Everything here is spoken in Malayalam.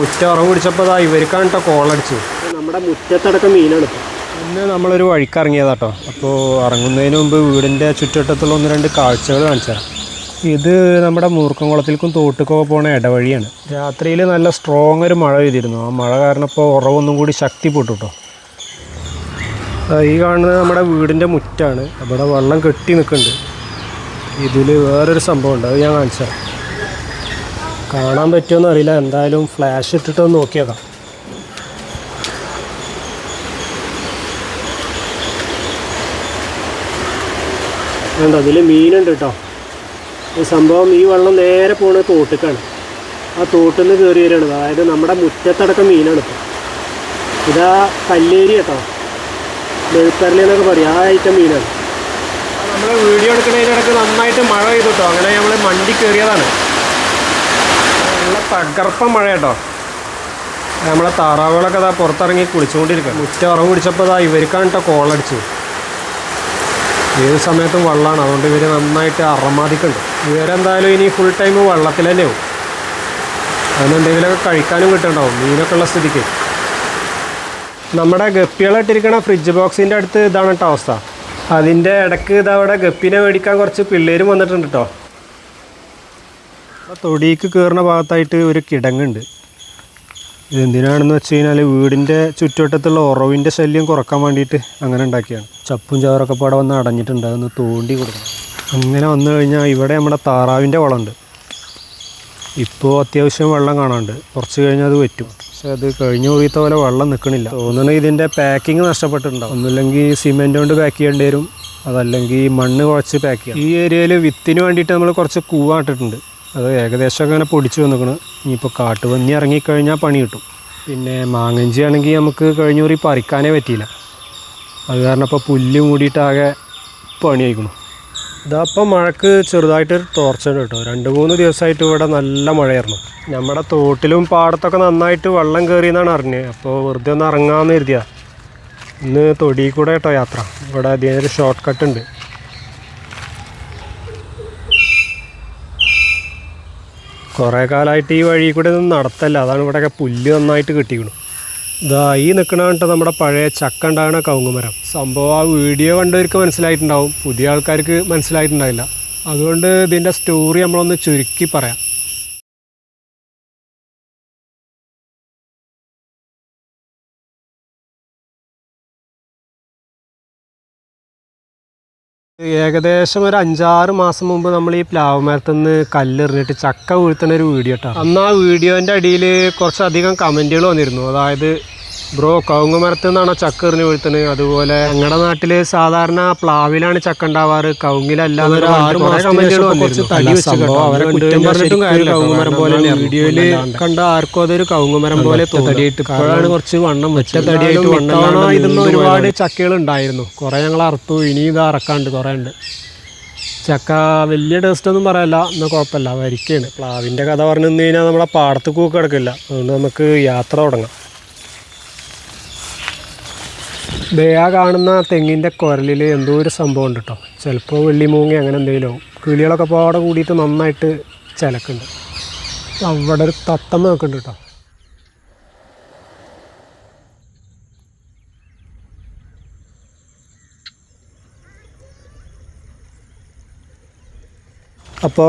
മുറ്റ ഉറവ് പിടിച്ചപ്പോൾ അതാ ഇവർക്കാണ് കേട്ടോ കോളടിച്ചു നമ്മുടെ മുറ്റത്തടക്കം മീനാണ് പിന്നെ ഇന്ന് നമ്മളൊരു വഴിക്കിറങ്ങിയതാട്ടോ. അപ്പോൾ ഇറങ്ങുന്നതിന് മുമ്പ് വീടിന്റെ ചുറ്റുവട്ടത്തുള്ള ഒന്ന് രണ്ട് കാഴ്ചകൾ കാണിച്ചു തരാം ഇത് നമ്മുടെ മൂർക്കംകുളത്തിലേക്കും തോട്ടുക്കൊക്കെ പോണ ഇടവഴിയാണ്. രാത്രിയിൽ നല്ല സ്ട്രോങ് ഒരു മഴ പെയ്തിരുന്നു. ആ മഴ കാരണം ഇപ്പോൾ ഉറവൊന്നും കൂടി ശക്തിപ്പെട്ടു കേട്ടോ ഈ കാണുന്നത് നമ്മുടെ വീടിന്റെ മുറ്റാണ്. അവിടെ വെള്ളം കെട്ടി നിൽക്കുന്നുണ്ട്. ഇതിൽ വേറൊരു സംഭവം ഉണ്ട്. അത് ഞാൻ കാണിച്ചു തരാം കാണാൻ പറ്റുമോ അറിയില്ല. എന്തായാലും ഫ്ലാഷ് ഇട്ടിട്ടൊന്ന് നോക്കിയേക്കാം. വേണ്ട അതിൽ മീനുണ്ട് കേട്ടോ ഈ സംഭവം ഈ വെള്ളം നേരെ പോണത് തോട്ടിക്കാണ്. ആ തോട്ടിൽ നിന്ന് കയറി വരികയാണ്. അതായത് നമ്മുടെ മുറ്റത്തടക്കം മീനാണ് ഇപ്പോൾ ഇതാ കല്ലേരി കേട്ടോ വെളുപ്പരലി എന്നൊക്കെ പറയും. ആ ഐറ്റം മീനാണ്. നമ്മൾ വീഡിയോ എടുക്കുന്നതിനിടയ്ക്ക് നന്നായിട്ട് മഴ പെയ്തു കേട്ടോ അങ്ങനെ നമ്മൾ മണ്ടി കയറിയതാണ് നല്ല തകർപ്പ മഴ കേട്ടോ. നമ്മളെ താറാവുകളൊക്കെ അതാ പുറത്തിറങ്ങി കുളിച്ചുകൊണ്ടിരിക്കുക മുറ്റ ഉറവ് പിടിച്ചപ്പോൾ അതാ ഇവർക്കാണ് കേട്ടോ കോളടിച്ചു. ഏത് സമയത്തും വെള്ളമാണ് അതുകൊണ്ട് ഇവർ നന്നായിട്ട് അറമാദിക്കുന്നുണ്ട്. ഇവരെന്തായാലും ഇനി ഫുൾ ടൈം വെള്ളത്തിൽ തന്നെയാവും അതിനെന്തെങ്കിലുമൊക്കെ കഴിക്കാനും കിട്ടുന്നുണ്ടാവും. മീനൊക്കെ ഉള്ള സ്ഥിതിക്ക്. നമ്മുടെ ഗപ്പികളിട്ടിരിക്കണ ഫ്രിഡ്ജ് ബോക്സിന്റെ അടുത്ത് ഇതാണ് കേട്ടോ അവസ്ഥ. അതിന്റെ ഇടയ്ക്ക് ഇതവിടെ ഗപ്പിനെ മേടിക്കാൻ കുറച്ച് പിള്ളേരും വന്നിട്ടുണ്ട് കേട്ടോ. തൊടിക്ക് കയറുന്ന ഭാഗത്തായിട്ട് ഒരു കിടങ്ങുണ്ട്. ഇതെന്തിനാണെന്ന് വെച്ച് കഴിഞ്ഞാൽ വീടിന്റെ ചുറ്റുവട്ടത്തുള്ള ഉറവിന്റെ ശല്യം കുറയ്ക്കാൻ വേണ്ടിയിട്ട് അങ്ങനെ ഉണ്ടാക്കിയാണ് ചപ്പും ചവറൊക്കെ പാടെ വന്ന് അടഞ്ഞിട്ടുണ്ട്. അതൊന്ന് തോണ്ടി കൊടുക്കണം. അങ്ങനെ വന്നു കഴിഞ്ഞാൽ ഇവിടെ നമ്മുടെ താറാവിന്റെ വളമുണ്ട്. ഇപ്പോൾ അത്യാവശ്യം വെള്ളം കാണാണ്ട് കുറച്ച് കഴിഞ്ഞാൽ അത് പറ്റും പക്ഷേ അത് കഴിഞ്ഞ കുറിയത്തെ പോലെ വെള്ളം നിൽക്കണില്ല തോന്നുന്നത് ഇതിന്റെ പാക്കിങ് നഷ്ടപ്പെട്ടിട്ടുണ്ടാവും. ഒന്നുമില്ലെങ്കിൽ സിമെന്റ് കൊണ്ട് പാക്ക് ചെയ്യേണ്ടി വരും. അതല്ലെങ്കിൽ മണ്ണ് കുഴച്ച് പാക്ക് ചെയ്യാം ഈ ഏരിയയിൽ വിത്തിന് വേണ്ടിയിട്ട് നമ്മൾ കുറച്ച് കൂവ ഇട്ടിട്ടുണ്ട് അത് ഏകദേശം അങ്ങനെ പൊടിച്ച് വന്നിക്കണ്. ഇനിയിപ്പോൾ കാട്ടുപന്നി ഇറങ്ങിക്കഴിഞ്ഞാൽ പണി കിട്ടും. പിന്നെ മാങ്ങഞ്ചി ആണെങ്കിൽ നമുക്ക് കഴിഞ്ഞ കുറി പറിക്കാനേ പറ്റിയില്ല. അത് കാരണം ഇപ്പോൾ പുല്ല് മൂടിയിട്ടാകെ പണിയായിക്കണം ഇതപ്പം മഴക്ക് ചെറുതായിട്ടൊരു തോർച്ചയുണ്ട് കേട്ടോ. രണ്ട് മൂന്ന് ദിവസമായിട്ട് ഇവിടെ നല്ല മഴയായിരുന്നു. നമ്മുടെ തോട്ടിലും പാടത്തൊക്കെ നന്നായിട്ട് വെള്ളം കയറി എന്നാണ് അറിഞ്ഞത്. അപ്പോൾ വെറുതെ ഒന്ന് ഇറങ്ങാമെന്ന് കരുതിയാ. ഇന്ന് തൊടിയിൽ കൂടെ കേട്ടോ യാത്ര. ഇവിടെ അതിനൊരു ഷോർട്ട് കട്ട് ഉണ്ട്. കുറേ കാലമായിട്ട് ഈ വഴി കൂടെ ഒന്നും നടത്തല്ല. അതാണ് ഇവിടെയൊക്കെ പുല്ല് നന്നായിട്ട് കിട്ടിക്കണം. ഇതാ ഈ നിൽക്കണ കേട്ടോ നമ്മുടെ പഴയ ചക്ക ഉണ്ടാകണ കവുങ്ങുമരം. സംഭവം ആ വീഡിയോ കണ്ടവർക്ക് മനസ്സിലായിട്ടുണ്ടാവും. പുതിയ ആൾക്കാർക്ക് മനസ്സിലായിട്ടുണ്ടാവില്ല അതുകൊണ്ട് ഇതിന്റെ സ്റ്റോറി നമ്മളൊന്ന് ചുരുക്കി പറയാം. ഏകദേശം ഒരു അഞ്ചാറ് മാസം മുമ്പ് നമ്മൾ ഈ പ്ലാവ് മരത്തുനിന്ന് കല്ലെറിഞ്ഞിട്ട് ചക്ക വീഴ്ത്തുന്ന ഒരു വീഡിയോ കേട്ടോ. അന്ന് ആ വീഡിയോന്റെ അടിയിൽ കുറച്ചധികം കമന്റുകൾ വന്നിരുന്നു. അതായത് ബ്രോ കവുങ്ങ് മരത്തിൽ നിന്നാണോ ചക്ക എറിഞ്ഞ് വീഴ്ത്തുന്നത്? അതുപോലെ ഞങ്ങളുടെ നാട്ടിൽ സാധാരണ പ്ലാവിലാണ് ചക്ക ഉണ്ടാവാറ്. കവുങ്ങിലല്ല പോലെ വീഡിയോയിൽ കണ്ട ആർക്കും അതൊരു കവുങ്ങുമരം പോലെ തടിയായിട്ട് ഇപ്പോഴാണ് കുറച്ച് വണ്ണം വെച്ച തടിയായിട്ട് വണ്ണം ഇതൊന്നും ഒരുപാട് ചക്കകൾ ഉണ്ടായിരുന്നു കുറെ ഞങ്ങൾ അറുത്തു. ഇനി ഇത് അറക്കാണ്ട് കുറെ ഉണ്ട്. ചക്ക വലിയ ടേസ്റ്റ് ഒന്നും പറയല്ല. എന്നാൽ കുഴപ്പമില്ല. വരിക്കയാണ്. പ്ലാവിന്റെ കഥ പറഞ്ഞു നിന്ന് കഴിഞ്ഞാൽ നമ്മളെ പാടത്ത് കൂക്ക് കിടക്കില്ല. അതുകൊണ്ട് നമുക്ക് യാത്ര തുടങ്ങാം. ദേ ആ കാണുന്ന തെങ്ങിന്റെ കുരലിൽ എന്തോ ഒരു സംഭവം ഉണ്ട് കേട്ടോ ചിലപ്പോൾ വെള്ളിമൂങ്ങി അങ്ങനെ എന്തെങ്കിലും കിളികളൊക്കെ പാടെ കൂടിയിട്ട് നന്നായിട്ട് ചിലക്കുണ്ട്. അവിടെ ഒരു തത്തമ്മ നോക്കുന്നുണ്ട് കേട്ടോ അപ്പോൾ